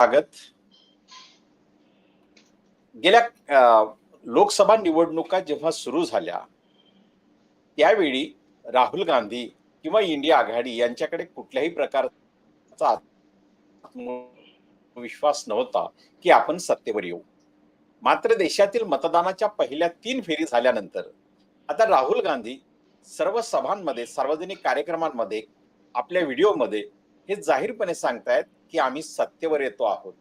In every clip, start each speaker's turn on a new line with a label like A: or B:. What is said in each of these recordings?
A: स्वागत. गेल्या लोकसभा निवडणुका जेव्हा सुरू झाल्या त्यावेळी राहुल गांधी किंवा इंडिया आघाडी यांच्याकडे कुठल्याही प्रकारचा विश्वास नव्हता की आपण सत्तेवर येऊ. मात्र देशातील मतदानाच्या पहिल्या तीन फेरी झाल्यानंतर आता राहुल गांधी सर्व सभांमध्ये सार्वजनिक कार्यक्रमांमध्ये आपल्या व्हिडिओमध्ये हे जाहीरपणे सांगतायत की आम्ही सत्तेवर येतो आहोत.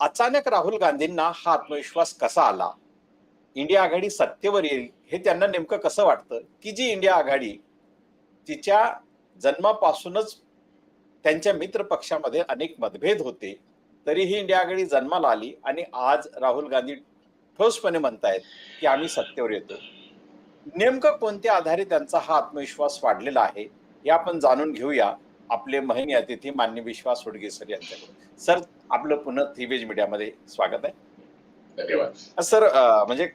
A: अचानक राहुल गांधींना हा आत्मविश्वास कसा आला? इंडिया आघाडी सत्तेवर येईल हे त्यांना नेमकं कसं वाटतं? की जी इंडिया आघाडी तिच्या जन्मापासूनच त्यांच्या मित्र पक्षामध्ये अनेक मतभेद होते तरीही इंडिया आघाडी जन्माला आली आणि आज राहुल गांधी ठोसपणे म्हणतायत की आम्ही सत्तेवर येतो नेमकं कोणत्या आधारे त्यांचा हा आत्मविश्वास वाढलेला आहे हे आपण जाणून घेऊया. आपले महिने अतिथी मान्य विश्वास हुडगे सर यांच्याकडून. सर आपलं पुन्हा थ्रीवेज मीडियामध्ये स्वागत आहे.
B: धन्यवाद.
A: सर म्हणजे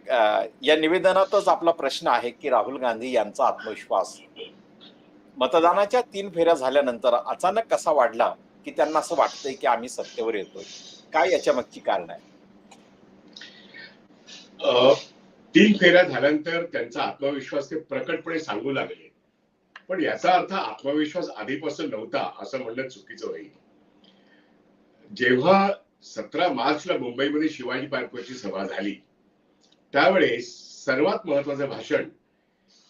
A: या निवेदनातच आपला प्रश्न आहे की राहुल गांधी यांचा आत्मविश्वास मतदानाच्या तीन फेऱ्या झाल्यानंतर अचानक कसा वाढला की त्यांना असं वाटतंय की आम्ही सत्तेवर येतोय? काय याच्या मागची कारण आहे
B: तीन फेऱ्या झाल्यानंतर त्यांचा आत्मविश्वास ते प्रकटपणे सांगू लागले. पण याचा अर्थ आत्मविश्वास आधीपासून नव्हता असं म्हणणं चुकीचं होईल. जेव्हा सतरा मार्चला मुंबईमध्ये शिवाजी पार्कवरची सभा झाली त्यावेळेस सर्वात महत्वाचं भाषण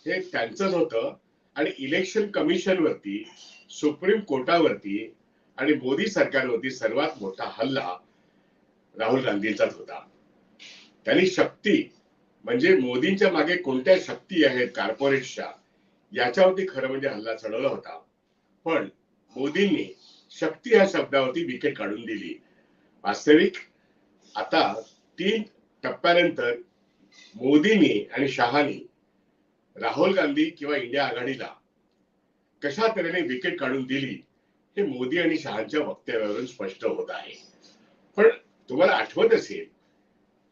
B: हे त्यांचंच होतं आणि इलेक्शन कमिशनवरती सुप्रीम कोर्टावरती आणि मोदी सरकारवरती सर्वात मोठा हल्ला राहुल गांधींचाच होता. त्यांनी शक्ती म्हणजे मोदींच्या मागे कोणत्या शक्ती आहेत कॉर्पोरेटच्या याच्यावरती खरं म्हणजे हल्ला चढवला होता. पण मोदींनी शक्ती ह्या शब्दावरती विकेट काढून दिली. वास्तविक आता तीन टप्प्यानंतर मोदींनी आणि शहानी राहुल गांधी किंवा इंडिया आघाडीला कशा तऱ्हेने विकेट काढून दिली हे मोदी आणि शहांच्या वक्तव्यावरून स्पष्ट होत आहे. पण तुम्हाला आठवत असेल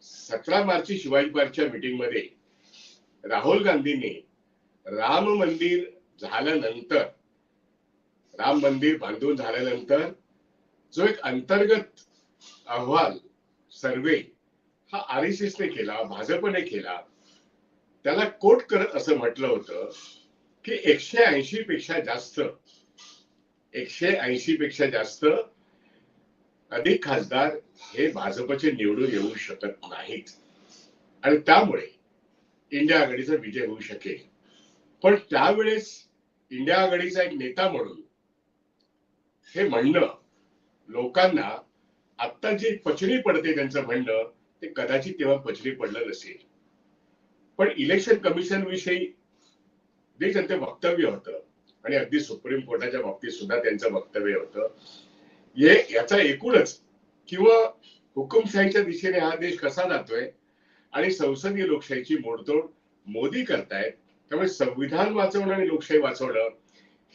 B: सतरा मार्च शिवाजी पार्कच्या मीटिंगमध्ये राहुल गांधींनी राम मंदिर झाल्यानंतर राम मंदिर बांधून झाल्यानंतर जो एक अंतर्गत अहवाल सर्वे हा आर एस एसने केला भाजपने केला त्याला कोट करत असं म्हटलं होतं की एकशे ऐंशी पेक्षा जास्त एकशे ऐंशी पेक्षा जास्त अधिक खासदार हे भाजपचे निवडून येऊ शकत नाहीत. आणि त्यामुळे इंडिया आघाडीचा विजय होऊ शकेल. पण त्यावेळेस इंडिया आघाडीचा एक नेता म्हणून हे म्हणणं लोकांना आता जे पचनी पडते त्यांचं म्हणणं ते कदाचित तेव्हा पचनी पडलं नसेल. पण इलेक्शन कमिशन विषयी जे त्यांचं वक्तव्य होतं आणि अगदी सुप्रीम कोर्टाच्या बाबतीत सुद्धा त्यांचं वक्तव्य होतं हे याचा एकूणच किंवा हुकुमशाहीच्या दिशेने हा देश कसा जातोय आणि संसदीय लोकशाहीची मोडतोड मोदी करतायत त्यामुळे संविधान वाचवणं आणि लोकशाही वाचवणं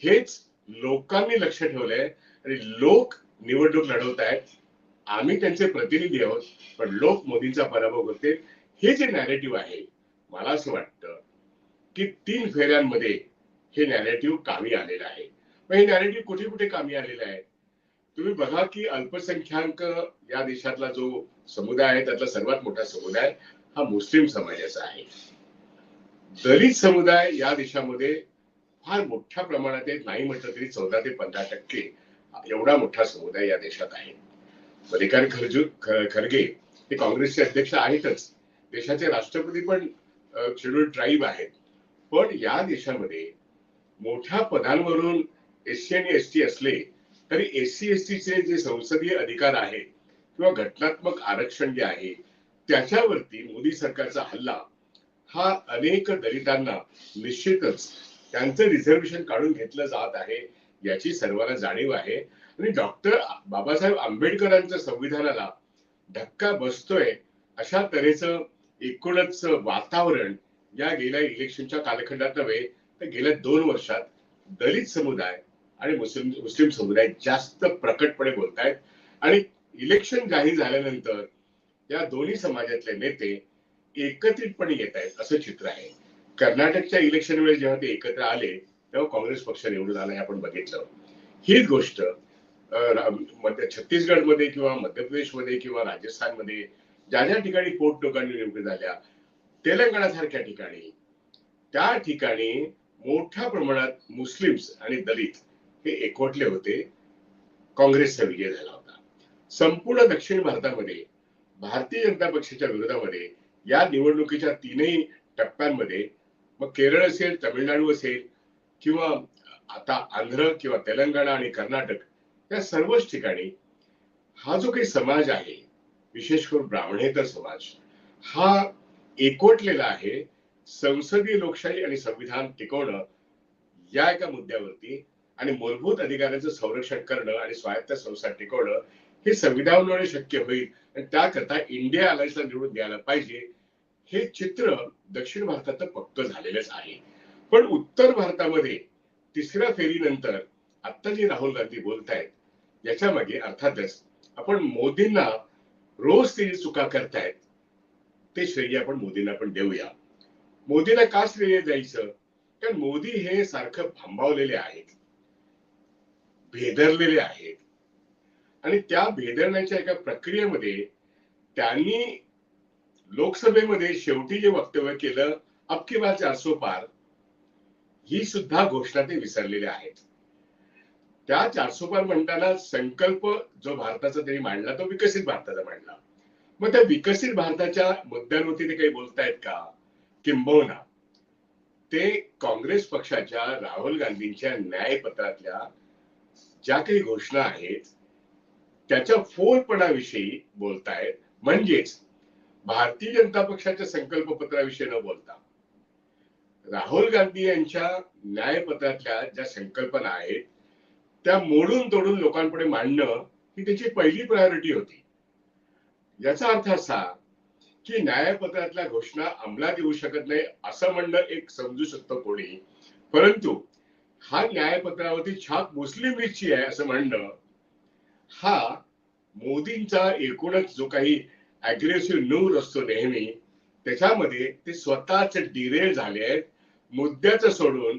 B: हेच लोकांनी लक्ष ठेवलंय आणि लोक निवडणूक लढवत आहेत. आम्ही त्यांचे प्रतिनिधी आहोत पण लोक मोदींचा पराभव करतील. हे जे नॅरेटिव्ह आहे मला असं वाटतं की तीन फेऱ्यांमध्ये हे नॅरेटिव्ह कामी आलेलं आहे. हे नॅरेटिव्ह कुठे कुठे कामी आलेलं आहे? तुम्ही बघा की अल्पसंख्याक या देशातला जो समुदाय आहे त्यातला सर्वात मोठा समुदाय हा मुस्लिम समाजाचा आहे. दलित समुदाय या देशामध्ये फार मोठ्या प्रमाणात आहे नाही म्हटलं तरी चौदा ते पंधरा टक्के एवढा मोठा समुदाय या देशात आहे. मल्लिकार्जुन खरजू खरगे हे काँग्रेसचे अध्यक्ष आहेतच. देशाचे राष्ट्रपती पण शेड्यूल ट्राईब आहेत. पण या देशामध्ये मोठ्या पदांवरून एससी आणि एस टी असले तरी एस सी एस टीचे जे संसदीय अधिकार आहेत किंवा घटनात्मक आरक्षण जे आहे त्याच्यावरती मोदी सरकारचा हल्ला हा अनेक दलितांना निश्चितच त्यांचं रिझर्वेशन काढून घेतलं जात आहे याची सर्वांना जाणीव आहे. आणि डॉक्टर बाबासाहेब आंबेडकरांच्या संविधानाला धक्का बसतोय अशा तऱ्हेचं एकूणच वातावरण या गेल्या इलेक्शनच्या कालखंडात नव्हे तर गेल्या दोन वर्षात दलित समुदाय आणि मुस्लिम मुस्लिम समुदाय जास्त प्रकटपणे बोलतायत. आणि इलेक्शन जाहीर झाल्यानंतर या दोन्ही समाजातले नेते एकत्रितपणे येत आहेत असं चित्र आहे. कर्नाटकच्या इलेक्शन वेळेस जेव्हा ते एकत्र आले तेव्हा काँग्रेस पक्ष निवडून आला हे आपण बघितलं. हीच गोष्ट मध्य छत्तीसगडमध्ये किंवा मध्य प्रदेशमध्ये किंवा राजस्थानमध्ये ज्या ज्या ठिकाणी पोटनिवडणुका निवडून झाल्या तेलंगणासारख्या ठिकाणी त्या ठिकाणी मोठ्या प्रमाणात मुस्लिम्स आणि दलित हे एकवटले होते. काँग्रेसचा विजय झाला होता. संपूर्ण दक्षिण भारतामध्ये भारतीय जनता पक्षाच्या विरोधामध्ये या निवडणुकीच्या तीनही टप्प्यांमध्ये मग केरळ असेल तमिळनाडू असेल किंवा आता आंध्र किंवा तेलंगणा आणि कर्नाटक या सर्वच ठिकाणी हा जो काही समाज आहे विशेष करून ब्राह्मणेतर समाज हा एकवटलेला आहे संसदीय लोकशाही आणि संविधान टिकवणं या एका मुद्द्यावरती आणि मूलभूत अधिकारांचं संरक्षण करणं आणि स्वायत्त संस्था टिकवणं हे संविधानामुळे शक्य होईल त्याकरता इंडिया अलायन्सला निवडून द्यायला पाहिजे. हे चित्र दक्षिण भारतात पक्क झालेलंच आहे. पण उत्तर भारतामध्ये तिसऱ्या फेरीनंतर आता जे राहुल गांधी बोलतायत याच्या मागे अर्थातच आपण मोदींना रोज ते चुका करतायत ते श्रेय आपण मोदींना पण देऊया. मोदींना का श्रेय द्यायचं? कारण मोदी हे सारखं भांबावलेले आहेत भेदरलेले आहेत. आणि त्या भेदरण्याच्या एका प्रक्रियेमध्ये त्यांनी लोकसभेमध्ये शेवटी जे वक्तव्य केलं अबकी बार चारसो पार ही सुद्धा घोषणा ते विसरलेले आहेत. त्या चारसो पार म्हणताना संकल्प जो भारताचा त्यांनी मांडला तो विकसित भारताचा मांडला. मग त्या विकसित भारताच्या मुद्द्यांवरती ते काही बोलतायत का? किंबहुना ते काँग्रेस पक्षाच्या राहुल गांधींच्या न्यायपत्रातल्या ज्या काही घोषणा आहेत त्याच्या फोलपणाविषयी बोलतायत. म्हणजेच भारतीय जनता पक्षाच्या संकल्पपत्राविषयी न बोलता राहुल गांधी यांच्या न्यायपत्रातल्या ज्या संकल्पना आहेत त्या मोडून तोडून लोकांपुढे मांडणं ही त्याची पहिली प्रायोरिटी होती. याचा अर्थ असा की न्यायपत्रातल्या घोषणा अंमलात येऊ शकत नाही असं म्हणणं एक समजू शकतो कोणी. परंतु हा न्यायपत्रावरती छाप मुस्लिम लीगची आहे असं म्हणणं हा मोदींचा एकूणच जो काही अग्रेसिव्ह नूर असतो नेहमी त्याच्यामध्ये ते स्वतःच डिरेल झाले आहेत. मुद्द्याचं सोडून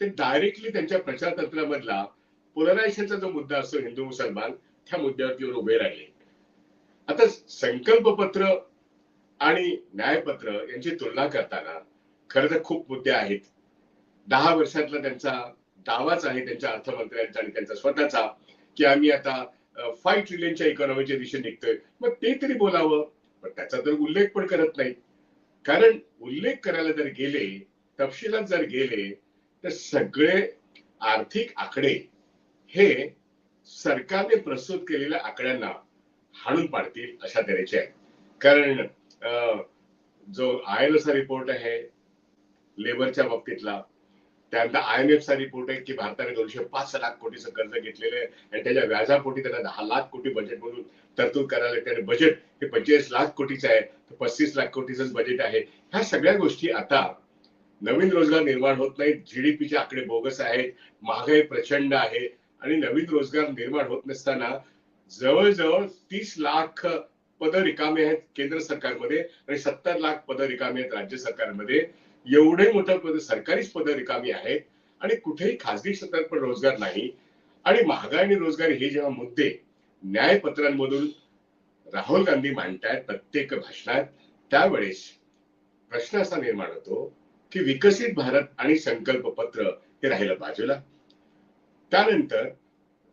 B: ते डायरेक्टली त्यांच्या प्रचारतंत्रामधला पोलरायझेशनचा जो मुद्दा असतो हिंदू मुसलमान त्या मुद्द्यावरती येऊन उभे राहिले. आता संकल्पपत्र आणि न्यायपत्र यांची तुलना करताना खरं तर खूप मुद्दे आहेत. दहा वर्षातला त्यांचा दावाच आहे त्यांच्या अर्थमंत्र्यांचा आणि त्यांचा स्वतःचा. की आम्ही आता फाईव्ह ट्रिलियनच्या इकॉनॉमीच्या दिशेने निघतोय. मग ते तरी बोलावं. पण त्याचा तर उल्लेख पण करत नाही कारण उल्लेख करायला जर गेले तपशिलात जर गेले तर सगळे आर्थिक आकडे हे सरकारने प्रस्तुत केलेल्या आकड्यांना हाणून पाडतील अशा तऱ्हेचे आहेत. कारण अं, जो आय एल चा रिपोर्ट आहे लेबरच्या बाबतीतला त्यानंतर आय एम एफचा रिपोर्ट आहे की भारताने दोनशे पाच लाख कोटीचं कर्ज घेतलेलं आहे. आणि त्याच्या व्याजापोटी त्यांना दहा लाख कोटी बजेट म्हणून तरतूद करायला लागते आणि बजेट हे पंचेचाळीस लाख कोटीचं आहे. तर पस्तीस लाख कोटीचंच बजेट आहे. ह्या सगळ्या गोष्टी आता नवीन रोजगार निर्माण होत नाही जीडीपीचे आकडे बोगस आहेत. महागाई प्रचंड आहे. आणि नवीन रोजगार निर्माण होत नसताना जवळजवळ तीस लाख पद रिकामे आहेत केंद्र सरकारमध्ये आणि सत्तर लाख पद रिकामे आहेत राज्य सरकारमध्ये. एवढे मोठं पद सरकारीच पद रिकामी आहेत आणि कुठेही खासगी क्षेत्रात पण रोजगार नाही. आणि महागाई आणि रोजगार हे जेव्हा मुद्दे न्यायपत्रांमधून राहुल गांधी मांडतायत प्रत्येक भाषणात त्यावेळेस प्रश्न असा निर्माण होतो की विकसित भारत आणि संकल्प पत्र हे राहिलं बाजूला. त्यानंतर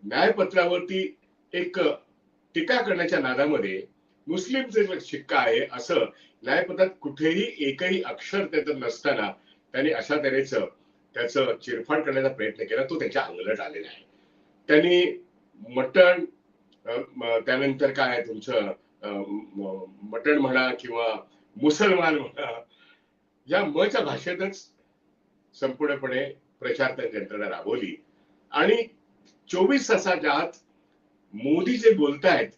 B: न्यायपत्रावरती एक टीका करण्याच्या नादामध्ये मुस्लिमचे शिक्का आहे असं न्यायपदात कुठेही एकही अक्षर त्याच्यात नसताना त्यांनी अशा तऱ्हेचं त्याचं चिरफाड करण्याचा प्रयत्न केला तो त्याच्या अंगलट आलेला आहे. त्यांनी मटण त्यानंतर काय आहे तुमचं अं, मटण म्हणा किंवा मुसलमान म्हणा या मच्या भाषेतच संपूर्णपणे प्रचार यंत्रणा राबवली. आणि चोवीस तासाच्या आत मोदी जे बोलतायत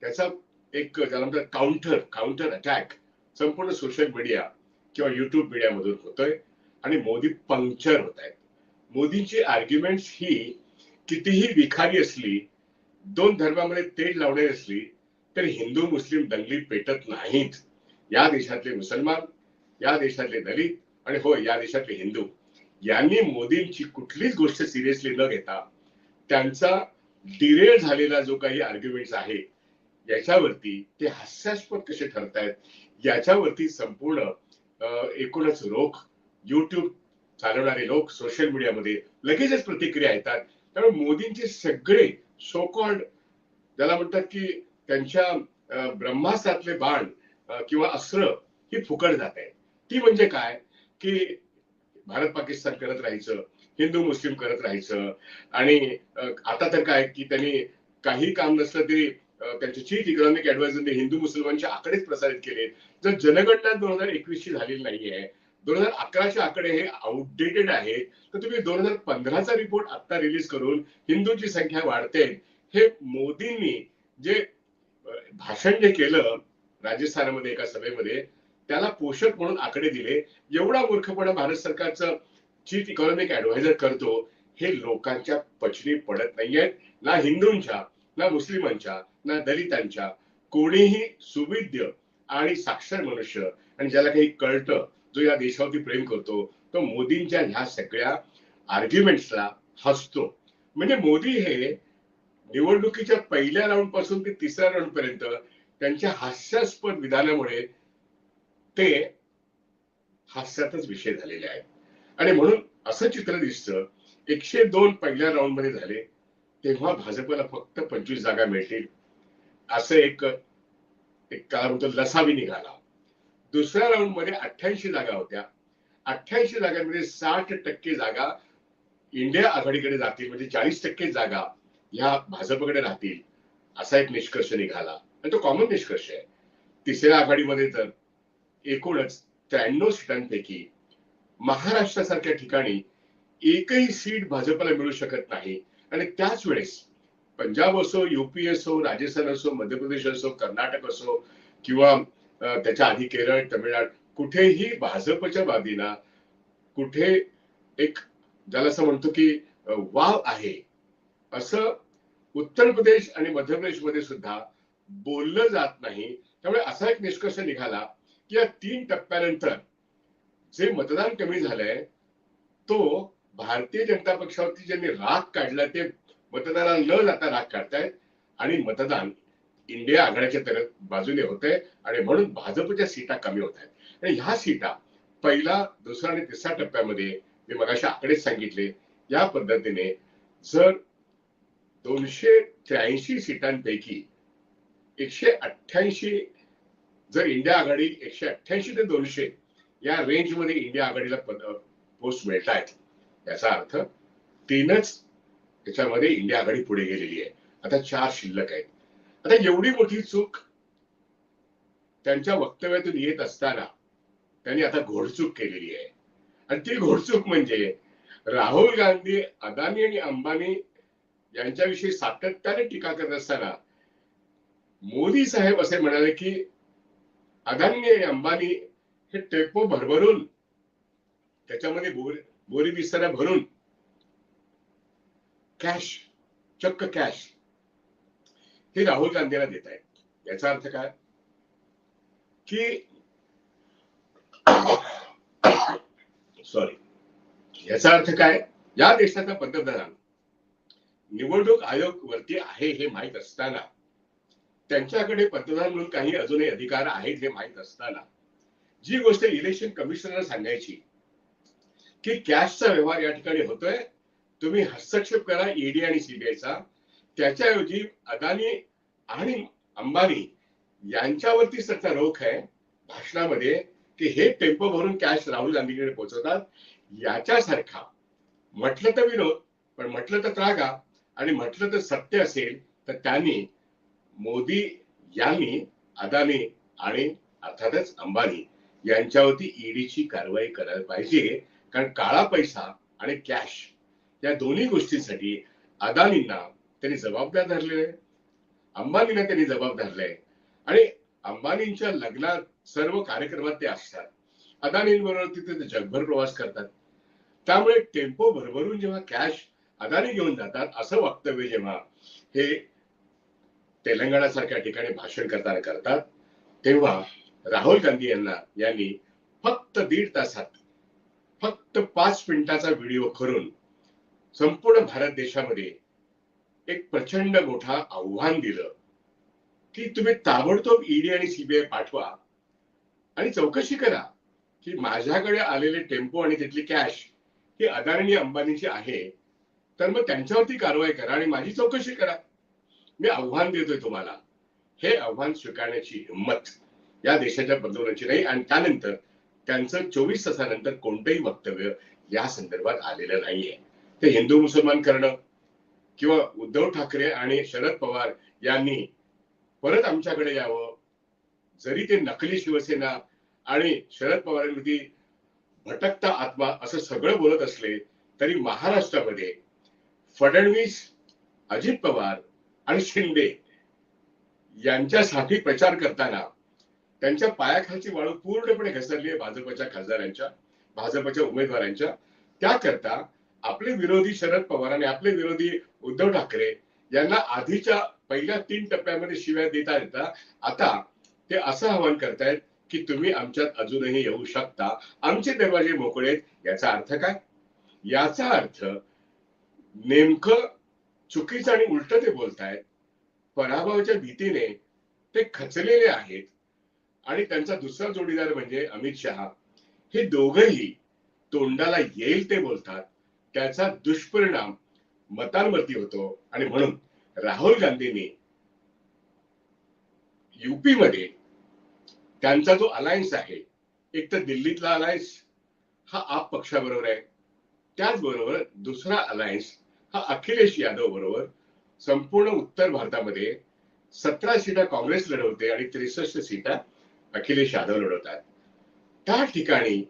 B: त्याचा एक त्याला म्हणतात काउंटर काउंटर अटॅक संपूर्ण सोशल मीडिया किंवा युट्यूब मीडियामधून होतोय. आणि मोदी पंक्चर होत आहेत मोदींची आर्ग्युमेंट ही कितीही विखारी असली दोन धर्मामध्ये तेज लावणारी असली तरी हिंदू मुस्लिम दंगली पेटत नाहीत. या देशातले मुसलमान या देशातले दलित आणि हो या देशातले हिंदू. यांनी मोदींची कुठलीच गोष्ट सिरियसली न घेता त्यांचा डिरेल झालेला जो काही आर्ग्युमेंट्स आहे याच्यावरती ते हास्यास्पद कसे ठरतायत याच्यावरती संपूर्ण एकूणच लोक युट्यूब चालवणारे लोक सोशल मीडियामध्ये लगेचच प्रतिक्रिया येतात. त्यामुळे मोदींचे सगळे सोकॉल्ड ज्याला म्हणतात की त्यांच्या ब्रह्मास्त्रातले बाण किंवा अस्त्र ही फुकट जात आहे ती म्हणजे काय? की भारत पाकिस्तान करत राहायचं हिंदू मुस्लिम करत राहायचं आणि आता तर काय की त्यांनी काही काम नसलं तरी त्यांचे चीफ इकॉनॉमिक ऍडवायझरने हिंदू मुसलमानचे आकडेच प्रसारित केले जर जनगणना दोन हजार एकवीस ची झालेली नाहीये दोन हजार अकराचे आकडे हे आउटडेटेड आहेत तर तुम्ही दोन हजार पंधराचा रिपोर्ट आता रिलीज करून हिंदूंची संख्या वाढते. हे मोदींनी जे भाषण जे केलं राजस्थानमध्ये एका सभेमध्ये त्याला पोषक म्हणून आकडे दिले. एवढा मूर्खपणा भारत सरकारचं चीफ इकॉनॉमिक ऍडवायझर करतो हे लोकांच्या पचनी पडत नाहीये ना हिंदूंच्या ना मुस्लिमांच्या. दलितांच्या कोणीही सुविद्य आणि साक्षर मनुष्य आणि ज्याला काही कळतं जो या देशावरती प्रेम करतो तो मोदींच्या ह्या सगळ्या आर्ग्युमेंट्सला हसतो. म्हणजे मोदी हे निवडणुकीच्या पहिल्या राऊंडपासून ते तिसऱ्या राऊंड पर्यंत त्यांच्या हास्यास्पद विधानामुळे ते हास्यातच विषय झालेले आहेत. आणि म्हणून असं चित्र दिसतं एकशे दोन पहिल्या राऊंडमध्ये झाले तेव्हा भाजपला फक्त पंचवीस जागा मिळतील. असं एक एक काय म्हणतो लसावी निघाला. दुसऱ्या राऊंडमध्ये अठ्ठ्याऐंशी जागा होत्या. अठ्ठ्याऐंशी जागांमध्ये साठ टक्के जागा इंडिया आघाडीकडे जातील म्हणजे चाळीस टक्के जागा ह्या भाजपकडे राहतील असा एक निष्कर्ष निघाला. आणि तो कॉमन निष्कर्ष आहे. तिसऱ्या आघाडीमध्ये तर एकूणच त्र्याण्णव सीटांपैकी महाराष्ट्रासारख्या ठिकाणी एकही सीट भाजपला मिळू शकत नाही. आणि त्याच वेळेस पंजाब असो युपी असो राजस्थान असो मध्य प्रदेश असो कर्नाटक असो किंवा त्याच्या आधी केरळ तमिळनाडू कुठेही भाजपच्या बाबीना कुठे एक ज्याला असं म्हणतो की वाव आहे असं उत्तर प्रदेश आणि मध्य प्रदेशमध्ये सुद्धा बोललं जात नाही. त्यामुळे असा एक निष्कर्ष निघाला की या तीन टप्प्यानंतर जे मतदान कमी झालंय तो भारतीय जनता पक्षावरती ज्यांनी राग काढला ते मतदानाला न जाता राग काढतायत आणि मतदान इंडिया आघाडीच्या तर बाजूने होत आहे आणि म्हणून भाजपच्या सीटा कमी होत आहेत आणि ह्या सीटा पहिला दुसरा आणि तिसऱ्या टप्प्यामध्ये मी मगाशी आकडेच सांगितले या पद्धतीने जर दोनशे त्र्याऐंशी सीटांपैकी एकशे अठ्ठ्याऐंशी जर इंडिया आघाडी एकशे अठ्ठ्याऐंशी ते दोनशे या रेंजमध्ये इंडिया आघाडीला पोस्ट मिळत आहेत याचा अर्थ तीनच त्याच्यामध्ये इंडिया आघाडी पुढे गेलेली आहे. आता चार शिल्लक आहेत. आता एवढी मोठी चूक त्यांच्या वक्तव्यातून येत असताना त्यांनी आता घोडचूक केलेली आहे. आणि ती घोडचूक म्हणजे राहुल गांधी अदानी आणि अंबानी यांच्याविषयी सातत्याने टीका करत असताना मोदी साहेब असे म्हणाले की अदानी आणि अंबानी हे टेपो भरभरून त्याच्यामध्ये बोरी बिस्तारा भरून कॅश चक्क कॅश हे राहुल गांधीला देत आहेत याचा अर्थ काय? की सॉरी याचा अर्थ काय? या देशाचा पंतप्रधान निवडणूक आयोग वरती आहे हे माहीत असताना त्यांच्याकडे पंतप्रधान म्हणून काही अजूनही अधिकार आहेत हे माहीत असताना जी गोष्ट इलेक्शन कमिशनर सांगायची की कॅशचा व्यवहार या ठिकाणी होतोय तुम्ही हस्तक्षेप करा ईडी आणि सीबीआयचा त्याच्याऐवजी अदानी आणि अंबानी यांच्यावरती त्याचा रोख आहे भाषणामध्ये की हे टेम्पो भरून कॅश राहुल गांधीकडे पोहोचवतात. याच्यासारखा म्हटलं तर विनोद पण म्हटलं तर त्रागा आणि म्हटलं तर सत्य असेल तर त्यांनी मोदी यांनी अदानी आणि अर्थातच अंबानी यांच्यावरती ईडीची कारवाई करायला पाहिजे. कारण काळा पैसा आणि कॅश या दोन्ही गोष्टींसाठी अदानींना त्यांनी जबाबदार धरले आहे. अंबानींना त्यांनी जबाब धरलाय. आणि अंबानींच्या लग्नात सर्व कार्यक्रमात ते असतात. अदानींबरोबर तिथे जगभर प्रवास करतात. त्यामुळे टेम्पो भरभरून जेव्हा कॅश अदानी घेऊन जातात असं वक्तव्य जेव्हा हे तेलंगणा सारख्या ठिकाणी भाषण करताना करतात तेव्हा राहुल गांधी यांना यांनी फक्त दीड तासात फक्त पाच मिनिटाचा व्हिडिओ करून संपूर्ण भारत देशामध्ये एक प्रचंड मोठा आव्हान दिलं. की तुम्ही ताबडतोब ईडी आणि सीबीआय पाठवा आणि चौकशी करा की माझ्याकडे आलेले टेम्पो आणि तिथली कॅश ही अदानी अंबानीची आहे तर मग त्यांच्यावरती कारवाई करा आणि माझी चौकशी करा. मी आव्हान देतोय तुम्हाला. हे आव्हान स्वीकारण्याची हिंमत या देशाच्या पंतप्रधानांची नाही आणि त्यानंतर त्यांचं चोवीस तासानंतर कोणतंही वक्तव्य या संदर्भात आलेलं नाहीये. ते हिंदू मुसलमान करणं किंवा उद्धव ठाकरे आणि शरद पवार यांनी परत आमच्याकडे यावं. जरी ते नकली शिवसेना आणि शरद पवारांवरती भटकता आत्मा असं सगळं बोलत असले तरी महाराष्ट्रामध्ये फडणवीस अजित पवार आणि शिंदे यांच्यासाठी प्रचार करताना त्यांच्या पायाखालची वाळू पूर्णपणे घसरली आहे भाजपच्या खासदारांच्या भाजपच्या उमेदवारांच्या. त्याकरता आपले विरोधी शरद पवार आणि आपले विरोधी उद्धव ठाकरे यांना आधीच्या पहिल्या तीन टप्प्यामध्ये शिव्या देता येता आता ते असं आवाहन करतायत की तुम्ही आमच्यात अजूनही येऊ शकता. आमचे दरवाजे मोकळे आहेत. याचा अर्थ काय? याचा अर्थ नेमकं चुकीचं आणि उलट ते बोलतायत पराभवाच्या भीतीने ते खचलेले आहेत. आणि त्यांचा दुसरा जोडीदार म्हणजे अमित शहा. हे दोघंही तोंडाला येईल ते बोलतात. त्याचा दुष्परिणाम मतांवरती होतो. आणि म्हणून राहुल गांधींनी युपी मध्ये त्यांचा जो अलायन्स आहे एक तर दिल्लीतला अलायन्स हा आप पक्षाबरोबर आहे. त्याचबरोबर दुसरा अलायन्स हा अखिलेश यादव बरोबर संपूर्ण उत्तर भारतामध्ये सतरा सीटा काँग्रेस लढवते आणि त्रेसष्ट सीटा अखिलेश यादव लढवतात. त्या ठिकाणी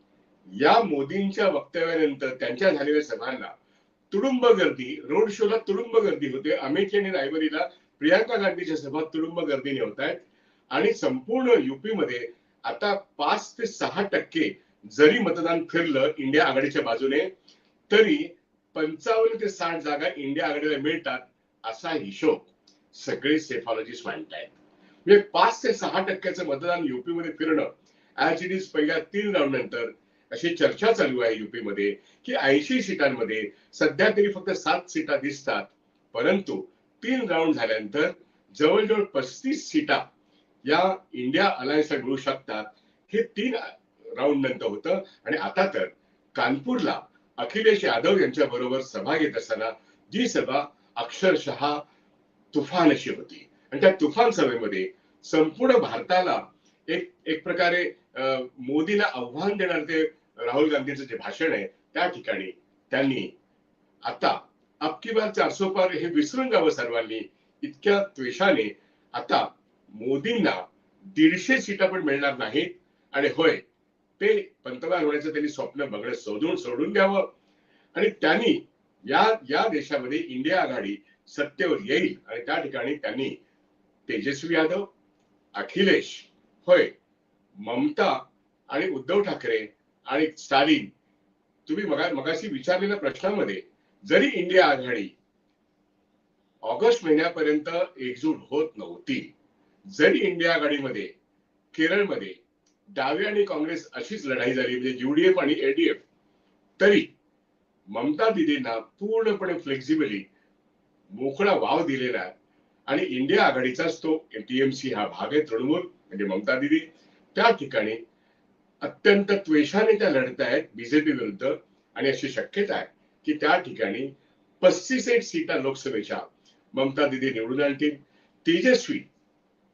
B: या मोदींच्या वक्तव्यानंतर त्यांच्या झालेल्या सभांना तुडुंब गर्दी रोड शोला तुडुंब गर्दी होते. अमेठी आणि रायबरीला प्रियांका गांधीच्या सभा तुडुंब गर्दीने होत आहेत आणि संपूर्ण युपीमध्ये आता पाच ते सहा टक्के जरी मतदान फिरलं इंडिया आघाडीच्या बाजूने तरी पंचावन्न ते साठ जागा इंडिया आघाडीला मिळतात असा हिशोब सगळे सेफॉलॉजिस्ट मांडतायत. म्हणजे पाच ते सहा टक्क्याचं मतदान युपीमध्ये फिरणं ऍज इट इज पहिल्या तीन राऊंड नंतर अशी चर्चा चालू आहे युपीमध्ये की ऐंशी सीटांमध्ये सध्या तरी फक्त सात सीटा दिसतात. परंतु तीन राऊंड झाल्यानंतर जवळजवळ पस्तीस सीटा या इंडिया अलायन्सला मिळू शकतात. हे तीन राऊंड नंतर होतं. आणि आता तर कानपूरला अखिलेश यादव यांच्या बरोबर सभा घेत असताना जी सभा अक्षरशः तुफान अशी होती. आणि त्या तुफान सभेमध्ये संपूर्ण भारताला एक एक प्रकारे अं, मोदीला आव्हान देणार ते राहुल गांधींचं जे भाषण आहे त्या ठिकाणी त्यांनी आता अबकी बार चारसो पार हे विसरून जावं सर्वांनी इतक्या द्वेषाने आता मोदींना दीडशे सीटा पण मिळणार नाहीत. आणि होय ते पंतप्रधान होण्याचं त्यांनी स्वप्न बघणं सोडून सोडून द्यावं. आणि त्यांनी या या देशामध्ये इंडिया आघाडी सत्तेवर येईल. आणि त्या ठिकाणी त्यांनी तेजस्वी यादव अखिलेश होय. ममता आणि उद्धव ठाकरे आणि स्टालिन तुम्ही मगा मगाशी विचारलेल्या प्रश्नामध्ये जरी इंडिया आघाडी ऑगस्ट महिन्यापर्यंत एकजूट होत नव्हती जरी इंडिया आघाडीमध्ये केरळमध्ये डावे आणि काँग्रेस अशीच लढाई झाली म्हणजे युडीएफ आणि एडीएफ तरी ममता दिदींना पूर्णपणे फ्लेक्झिबली मोकळा वाव दिलेला आहे. आणि इंडिया आघाडीचाच तो एटीएमसी हा भाग आहे तृणमूल म्हणजे ममता दिदी त्या ठिकाणी अत्यंत त्वेषाने त्या लढत आहेत बीजेपी विरुद्ध. आणि अशी शक्यता आहे की त्या ठिकाणी पस्तीस एक सीटा लोकसभेच्या ममता दिदी निवडून आणतील तेजस्वी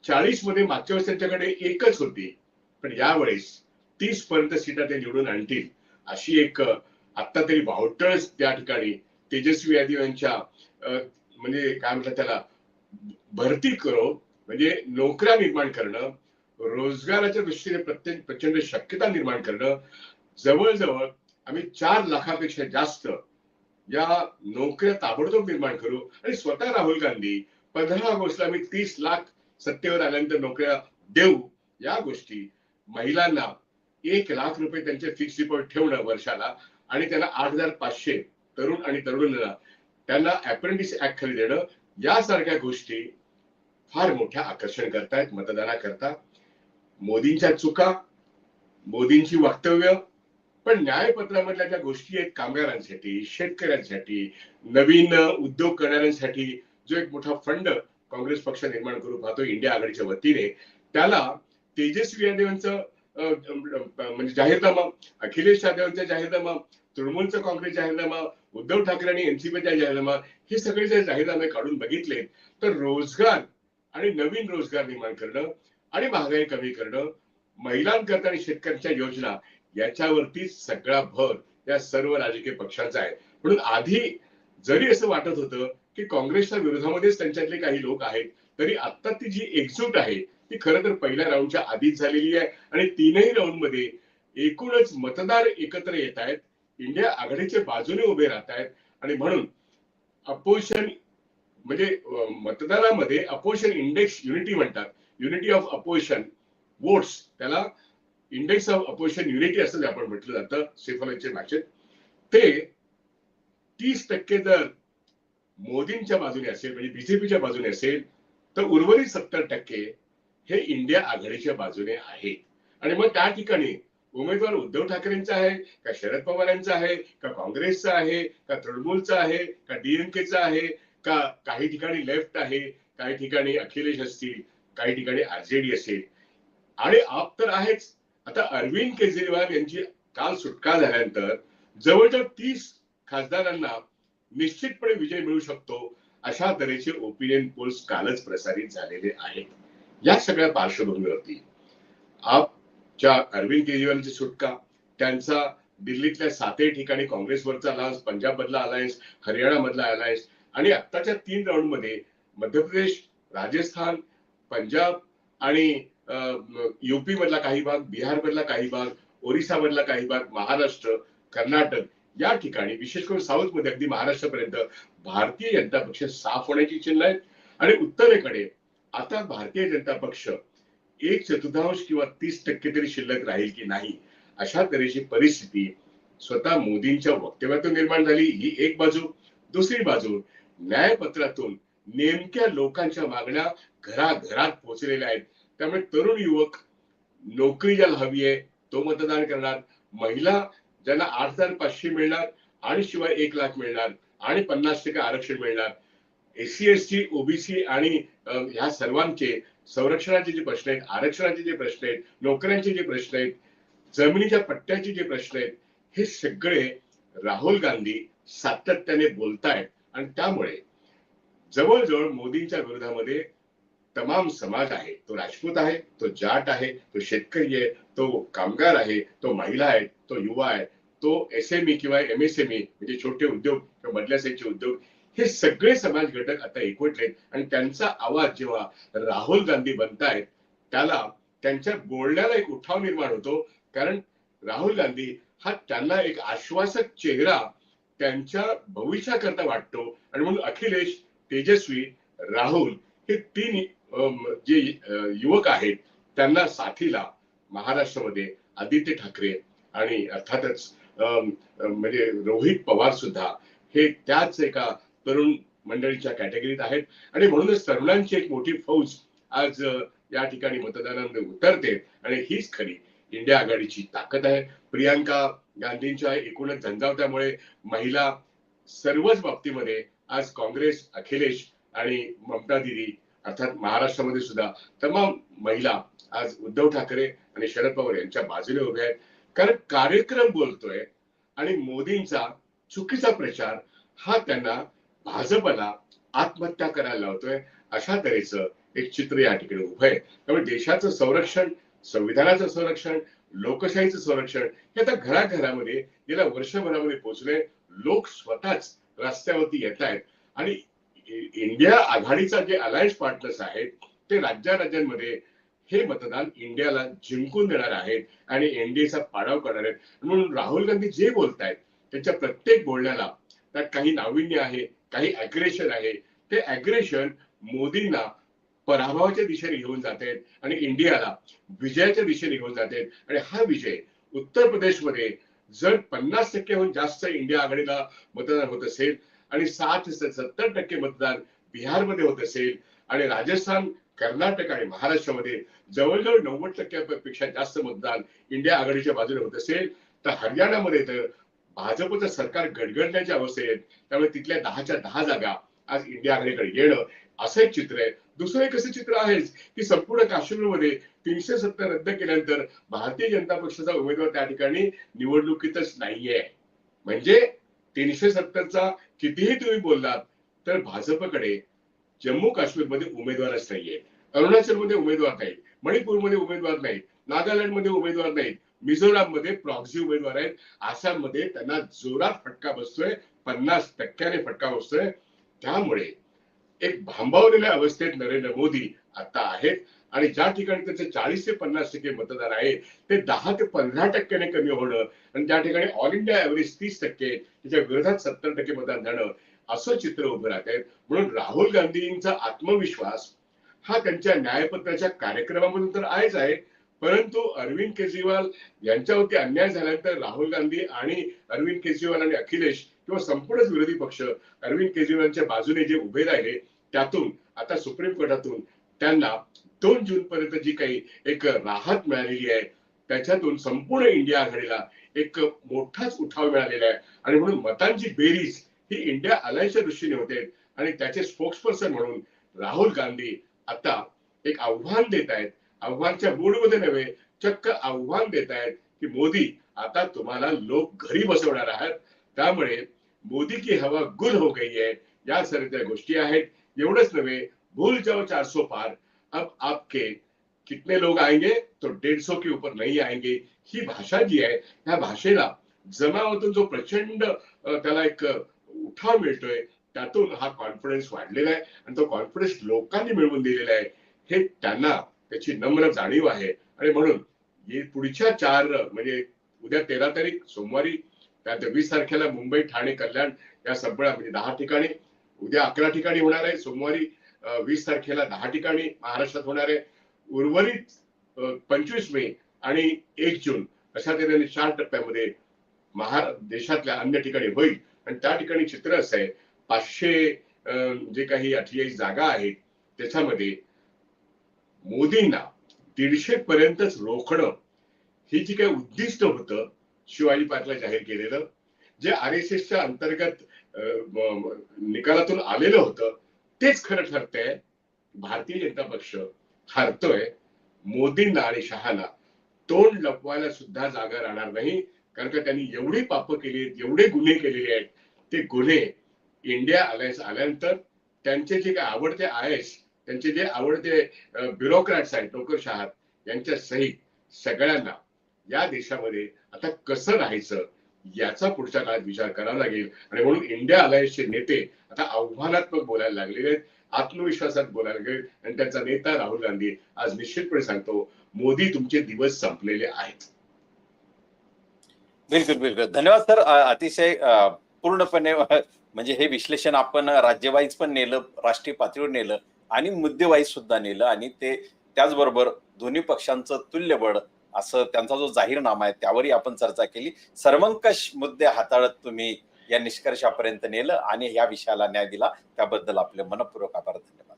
B: चाळीसमध्ये मागच्या वेळेस त्यांच्याकडे एकच होती पण यावेळेस तीस पर्यंत सीटा ते निवडून आणतील अशी एक आता तरी भावटळच त्या ठिकाणी तेजस्वी यादव यांच्या म्हणजे काय म्हणतात त्याला भरती करो म्हणजे नोकऱ्या निर्माण करणं रोजगाराच्या दृष्टीने प्रत्येक प्रचंड शक्यता निर्माण करणं जवळजवळ आम्ही चार लाखापेक्षा जास्त या नोकऱ्या ताबडतोब निर्माण करू. आणि स्वतः राहुल गांधी पंधरा ऑगस्टला आम्ही तीस लाख सत्तेवर आल्यानंतर नोकऱ्या देऊ या गोष्टी महिलांना एक लाख रुपये त्यांचे फिक्स डिपॉझिट ठेवणं वर्षाला आणि त्यांना आठ हजार पाचशे तरुण आणि तरुणांना त्यांना अप्रेंटिस ऍक्ट खाली देणं यासारख्या गोष्टी फार मोठ्या आकर्षण करतायत मतदानाकरता. मोदींच्या चुका मोदींची वक्तव्य पण न्यायपत्रामधल्या ज्या गोष्टी आहेत कामगारांसाठी शेतकऱ्यांसाठी नवीन उद्योग करणाऱ्यांसाठी जो एक मोठा फंड काँग्रेस पक्ष निर्माण करू पाहतो इंडिया आघाडीच्या वतीने त्याला तेजस्वी यादवांचं अं, अं, म्हणजे जाहीरनामा अखिलेश यादवांचा जाहीरनामा तृणमूलचा काँग्रेस जाहीरनामा उद्धव ठाकरे आणि एनसीपीचा जाहीरनामा हे सगळे जर जाहीरनामे काढून बघितले तर रोजगार आणि नवीन रोजगार निर्माण करणं आणि महागाई कमी करणं महिलांकरता आणि शेतकऱ्यांच्या योजना याच्यावरती सगळा भर या सर्व राजकीय पक्षांचा आहे. म्हणून आधी जरी असं वाटत होतं की काँग्रेसच्या विरोधामध्येच त्यांच्यातले काही लोक आहेत तरी आता ती जी एकजूट आहे ती खरं तर पहिल्या राऊंडच्या आधीच झालेली आहे. आणि तीनही राऊंडमध्ये एकूणच मतदार एकत्र येत आहेत इंडिया आघाडीच्या बाजूने उभे राहत आहेत. आणि म्हणून अपोजिशन म्हणजे मतदानामध्ये मतदारामध्ये अपोजिशन इंडेक्स युनिटी म्हणतात. युनिटी ऑफ अपोजिशन वोट्स त्याला इंडेक्स ऑफ अपोजिशन युनिटी असं जे आपण म्हटलं जातं सिफॉलॉजीच्या भाषेत ते तीस टक्के जर मोदींच्या बाजूने असेल म्हणजे बीजेपीच्या बाजूने असेल तर उर्वरित सत्तर टक्के हे इंडिया आघाडीच्या बाजूने आहेत आणि मग त्या ठिकाणी उमेदवार उद्धव ठाकरेंचा आहे का शरद पवार यांचा आहे का काँग्रेसचा आहे का तृणमूलचा आहे का डीएमकेचा आहे का काही ठिकाणी लेफ्ट आहे काही ठिकाणी अखिलेश असतील काही ठिकाणी आरजेडी असेल. आणि आप तर आहेच. आता अरविंद केजरीवाल यांची काल सुटका झाल्यानंतर जवळजवळ तीस खासदारांना निश्चितपणे विजय मिळू शकतो अशा तऱ्हेचे ओपिनियन पोल्स कालच प्रसारित झालेले आहेत. या सगळ्या पार्श्वभूमीवरती आपच्या अरविंद केजरीवालची सुटका त्यांचा दिल्लीतल्या सातही ठिकाणी काँग्रेसवरचा अलायन्स पंजाब मधला अलायन्स हरियाणा मधला अलायन्स आणि आत्ताच्या तीन राऊंडमध्ये मध्य प्रदेश राजस्थान पंजाब आणि युपी मधला काही भाग बिहार मधला काही भाग ओरिसा मधला काही भाग महाराष्ट्र कर्नाटक या ठिकाणी विशेष करून साऊथमध्ये अगदी महाराष्ट्रापर्यंत भारतीय जनता पक्ष साफ होण्याची चिन्ह आहेत. आणि उत्तरेकडे आता भारतीय जनता पक्ष एक चतुर्थांश किंवा तीस टक्के तरी शिल्लक राहील की नाही अशा तऱ्हेची परिस्थिती स्वतः मोदींच्या वक्तव्यातून निर्माण झाली. ही एक बाजू. दुसरी बाजू न्यायपत्रातून नेमक्या लोकांच्या मागण्या घराघरात पोहोचलेल्या आहेत. त्यामुळे तरुण युवक नोकरी ज्याला हवी आहे तो मतदान करणार. महिला ज्यांना आठ हजार पाचशे मिळणार आणि शिवाय एक लाख मिळणार आणि पन्नास टक्के आरक्षण मिळणार. एससी एसटी ओबीसी आणि ह्या सर्वांचे संरक्षणाचे जे प्रश्न आहेत आरक्षणाचे जे प्रश्न आहेत नोकऱ्यांचे जे प्रश्न आहेत जमिनीच्या पट्ट्याचे जे प्रश्न आहेत हे सगळे राहुल गांधी सातत्याने बोलतायत. आणि त्यामुळे जवळजवळ मोदींच्या विरोधामध्ये तमाम समाज आहे तो राजपूत आहे तो जाट आहे तो शेतकरी आहे तो कामगार आहे तो महिला आहे तो युवा आहे तो एस एम ई किंवा एम एस एम ई म्हणजे छोटे उद्योग किंवा मधल्या साईडचे उद्योग हे सगळे समाज घटक आता एकवटलेत आणि त्यांचा आवाज जेव्हा राहुल गांधी बनतायत त्याला त्यांच्या बोलण्याला एक उठाव निर्माण होतो. कारण राहुल गांधी हा त्यांना एक आश्वासक चेहरा त्यांच्या भविष्याकरता वाटतो. आणि म्हणून अखिलेश तेजस्वी राहुल हे तीन जे युवक आहेत त्यांना साथीला महाराष्ट्रामध्ये आदित्य ठाकरे आणि अर्थातच म्हणजे रोहित पवार सुद्धा हे त्याच एका तरुण मंडळीच्या कॅटेगरीत आहेत. आणि म्हणूनच तरुणांची एक मोठी फौज आज या ठिकाणी मतदानामध्ये उतरते आणि हीच खरी इंडिया आघाडीची ताकद आहे. प्रियांका गांधींच्या एकूणच झंझावत्यामुळे महिला सर्वच बाबतीमध्ये आज काँग्रेस अखिलेश आणि ममता दिदी अर्थात महाराष्ट्रामध्ये सुद्धा तमाम महिला आज उद्धव ठाकरे आणि शरद पवार यांच्या बाजूने उभे आहेत. कारण कार्यक्रम बोलतोय आणि मोदींचा चुकीचा प्रचार हा त्यांना भाजपला आत्महत्या करायला लावतोय अशा तऱ्हेचं एक चित्र या ठिकाणी उभं आहे. त्यामुळे देशाचं संरक्षण संविधानाचं संरक्षण लोकशाहीचं संरक्षण हे आता घराघरामध्ये गेल्या वर्षभरामध्ये पोहोचले. लोक स्वतःच रस्त्यावरती येत आहेत. आणि इंडिया आघाडीचा जे अलायन्स पार्टनर्स आहेत ते राज्या राज्यांमध्ये हे मतदान इंडियाला जिंकून देणार आहेत आणि एनडीएचा पाडाव करणार आहेत. म्हणून राहुल गांधी जे बोलतायत त्यांच्या प्रत्येक बोलण्याला त्यात काही नाविन्य आहे काही अग्रेशन आहे. ते अग्रेशन मोदींना पराभवाच्या दिशेने घेऊन जात आहेत आणि इंडियाला विजयाच्या दिशेने घेऊन जात. आहेत आणि हा विजय उत्तर प्रदेशमध्ये जर पन्नास टक्केहून जास्त इंडिया आघाडीला मतदान होत असेल आणि साठ सत्तर टक्के मतदान बिहारमध्ये होत असेल. आणि राजस्थान कर्नाटक आणि महाराष्ट्रामध्ये जवळजवळ नव्वद टक्क्यापेक्षा जास्त मतदान इंडिया आघाडीच्या बाजूने होत असेल. तर हरियाणामध्ये तर भाजपचं सरकार गडगडण्याच्या अवस्थेत त्यामुळे तिथल्या दहाच्या दहा जागा आज इंडिया आघाडीकडे येणं असं एक चित्र आहे. दुसरं एक असं चित्र आहेच की संपूर्ण काश्मीरमध्ये तीनशे सत्तर रद्द केल्यानंतर भारतीय जनता पक्षाचा उमेदवार त्या ठिकाणी निवडणुकीतच नाहीये. म्हणजे तीनशे सत्तरचा कितीही तुम्ही बोललात तर भाजपकडे जम्मू काश्मीरमध्ये उमेदवारच नाहीये. अरुणाचलमध्ये उमेदवार नाहीत मणिपूरमध्ये उमेदवार नाहीत नागालँडमध्ये उमेदवार नाहीत मिझोराममध्ये प्रॉक्झी उमेदवार आहेत. आसाममध्ये त्यांना जोरात फटका बसतोय पन्नास टक्क्याने फटका बसतोय. त्यामुळे एक भांबावलेल्या अवस्थेत नरेंद्र मोदी आता आहेत. आणि ज्या ठिकाणी त्याचे चाळीस ते पन्नास टक्के मतदार आहे ते दहा ते पंधरा टक्क्याने कमी होणं आणि ज्या ठिकाणी ऑल इंडिया एव्हरेज तीस टक्के त्याच्या विरोधात सत्तर टक्के मतदान जाणं असं चित्र उभं राहत आहे. म्हणून राहुल गांधींचा आत्मविश्वास हा त्यांच्या न्यायपत्राच्या कार्यक्रमामधून तर आहेच आहे. परंतु अरविंद केजरीवाल यांच्यावरती अन्याय झाल्यानंतर राहुल गांधी आणि अरविंद केजरीवाल आणि अखिलेश किंवा संपूर्ण विरोधी पक्ष अरविंद केजरीवालच्या बाजूने जे उभे राहिले त्यातून आता सुप्रीम कोर्टातून त्यांना दोन जून पर्यंत जी काही एक राहत मिळालेली आहे त्याच्यातून संपूर्ण इंडिया आघाडीला एक मोठाच उठाव मिळालेला आहे. आणि म्हणून मतांची बेरीज ही इंडिया अलायन्सच्या दृष्टीने होते. आणि त्याचे स्पोक्सपर्सन म्हणून राहुल गांधी आता एक आव्हान देत आहेत. आव्हानच्या मूडमध्ये नव्हे चक्क आव्हान देत आहेत की मोदी आता तुम्हाला लोक घरी बसवणार आहात. त्यामुळे मोदी की हवा गुल हो गई है या साऱ्या गोष्टी आहेत. एवढंच नव्हे भूल जाओ चारसो पार. अब आपके कितने लोग आएंगे? तो डेढ़ सौ के ऊपर नहीं आएंगे। ही भाषा जी आहे ह्या भाषेला जमावातून जो प्रचंड त्याला एक उठाव मिळतोय त्यातून हा कॉन्फिडन्स वाढलेला आहे आणि तो कॉन्फिडन्स लोकांनी मिळवून दिलेला आहे. हे त्यांना त्याची नम्र जाणीव आहे. आणि म्हणून पुढच्या चार म्हणजे उद्या तेरा तारीख सोमवारी त्यात वीस तारखेला मुंबई ठाणे कल्याण या सगळ्या म्हणजे दहा ठिकाणी उद्या अकरा ठिकाणी होणार आहे. सोमवारी वीस तारखेला दहा ठिकाणी महाराष्ट्रात होणार आहे. उर्वरित पंचवीस मे आणि एक जून अशा तऱ्हेने चार टप्प्यामध्ये महा देशातल्या अन्य ठिकाणी होईल. आणि त्या ठिकाणी चित्र असं आहे पाचशे अं, जे काही अठ्ठेचाळीस जागा आहेत त्याच्यामध्ये मोदींना दीडशे पर्यंतच रोखणं हे जे काही उद्दिष्ट होतं शिवाजी पार्कला जाहीर केलेलं जे आर एस एसच्या अंतर्गत निकालातून आलेलं होतं तेच खरं ठरतंय भारतीय जनता पक्ष हरतोय मोदींना आणि शहाला तोंड लपवायला सुद्धा जागा राहणार नाही कारण का त्यांनी एवढी पापं केली आहेत एवढे गुन्हे केलेले आहेत ते गुन्हे इंडिया अलायन्स आल्यानंतर त्यांचे जे काय आवडते आय एस त्यांचे जे आवडते ब्युरोक्रॅट्स आहेत नोकरशहात यांच्या सहित सगळ्यांना या देशामध्ये आता कसं राहायचं याचा पुढच्या काळात विचार करावा लागेल. आणि म्हणून इंडिया अलायन्सचे नेते आता आव्हानात्मक बोलायला लागलेले आहेत. आत्मविश्वासात बोलायला लागले आणि त्यांचा नेता राहुल गांधी आज निश्चितपणे सांगतो मोदी तुमचे दिवस संपलेले आहेत.
A: बिलकुल बिलकुल. धन्यवाद सर. अतिशय पूर्णपणे म्हणजे हे विश्लेषण आपण राज्यवाईज पण नेलं राष्ट्रीय पातळीवर नेलं आणि मुद्देवाईज सुद्धा नेलं आणि ते त्याचबरोबर दोन्ही पक्षांचं तुल्यबळ असं त्यांचा जो जाहीरनामा आहे त्यावरही आपण चर्चा केली. सर्वंकष मुद्दे हाताळत तुम्ही या निष्कर्षापर्यंत नेलं आणि या विषयाला न्याय दिला. त्याबद्दल आपले मनपूर्वक आभार धन्यवाद.